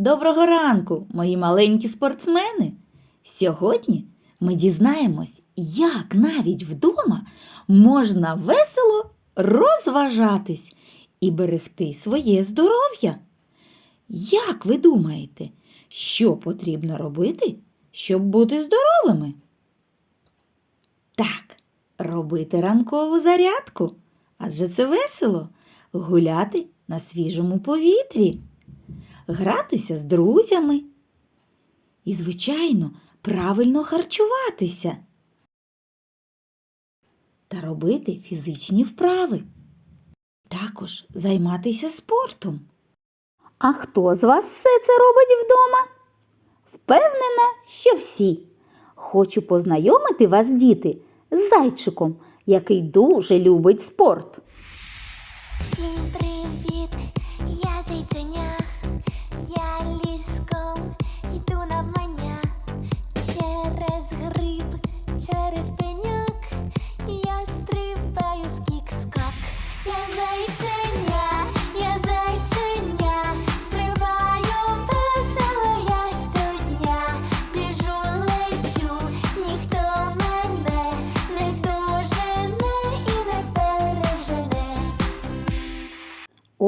Доброго ранку, мої маленькі спортсмени! Сьогодні ми дізнаємось, як навіть вдома можна весело розважатись і берегти своє здоров'я. Як ви думаєте, що потрібно робити, щоб бути здоровими? Так, робити ранкову зарядку, адже це весело гуляти на свіжому повітрі гратися з друзями і, звичайно, правильно харчуватися та робити фізичні вправи. Також займатися спортом. А хто з вас все це робить вдома? Впевнена, що всі. Хочу познайомити вас, діти, з зайчиком, який дуже любить спорт. Всім привіт, я зайченя,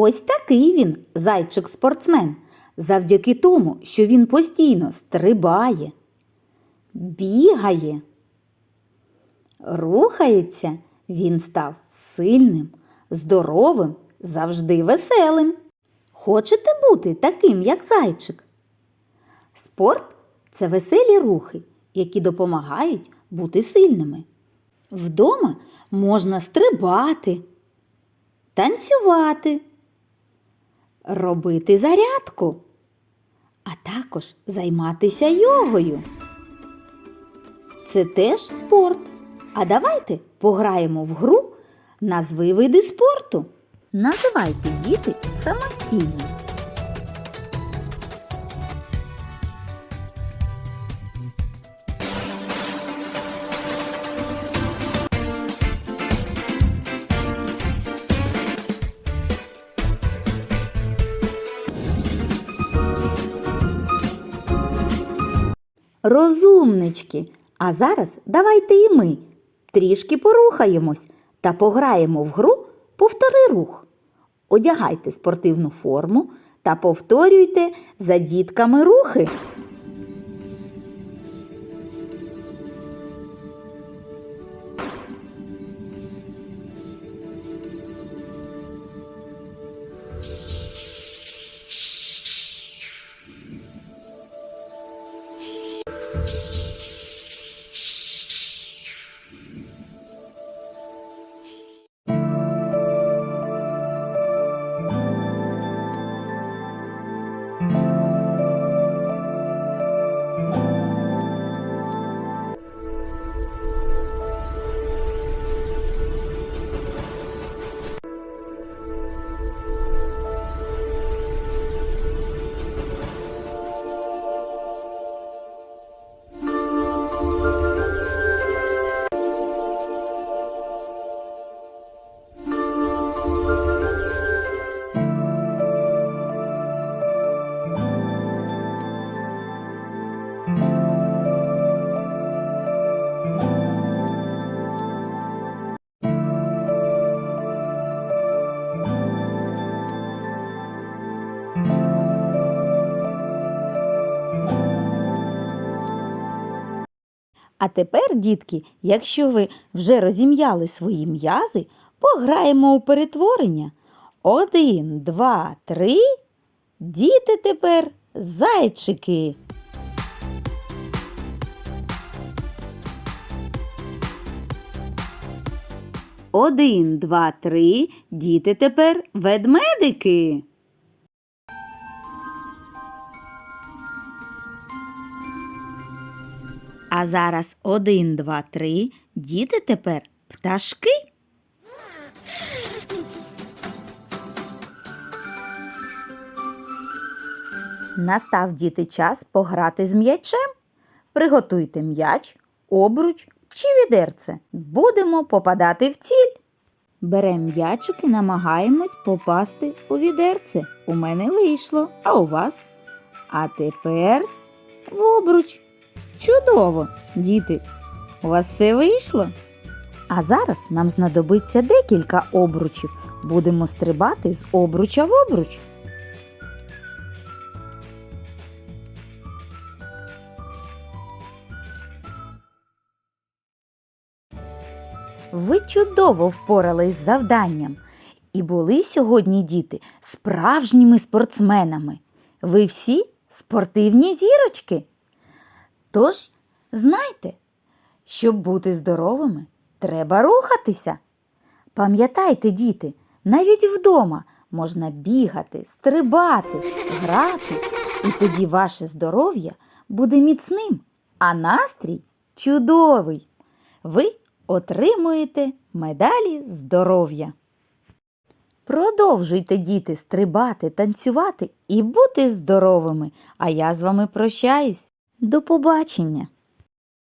Ось такий він, зайчик-спортсмен, завдяки тому, що він постійно стрибає, бігає, рухається, він став сильним, здоровим, завжди веселим. Хочете бути таким, як зайчик? Спорт це веселі рухи, які допомагають бути сильними. Вдома можна стрибати, танцювати, робити зарядку, а також займатися йогою. Це теж спорт. А давайте пограємо в гру назви види спорту. Називайте діти самостійно. Розумнички. А зараз давайте і ми трішки порухаємось та пограємо в гру Повтори рух. Одягайте спортивну форму та повторюйте за дітками рухи. А тепер, дітки, якщо ви вже розім'яли свої м'язи, пограємо у перетворення. Один, два, три. Діти тепер зайчики. Один, два, три. Діти тепер ведмедики. А зараз один, два, три. Діти тепер пташки. Настав діти час пограти з м'ячем. Приготуйте м'яч, обруч чи відерце. Будемо попадати в ціль. Беремо м'ячик і намагаємось попасти у відерце. У мене вийшло, а у вас? А тепер в обруч. Чудово, діти! У вас все вийшло? А зараз нам знадобиться декілька обручів. Будемо стрибати з обруча в обруч. Ви чудово впорались з завданням і були сьогодні діти справжніми спортсменами. Ви всі спортивні зірочки. Тож, знайте, щоб бути здоровими, треба рухатися. Пам'ятайте, діти, навіть вдома можна бігати, стрибати, грати, і тоді ваше здоров'я буде міцним, а настрій чудовий. Ви отримуєте медалі здоров'я. Продовжуйте, діти, стрибати, танцювати і бути здоровими. А я з вами прощаюсь. До побачення!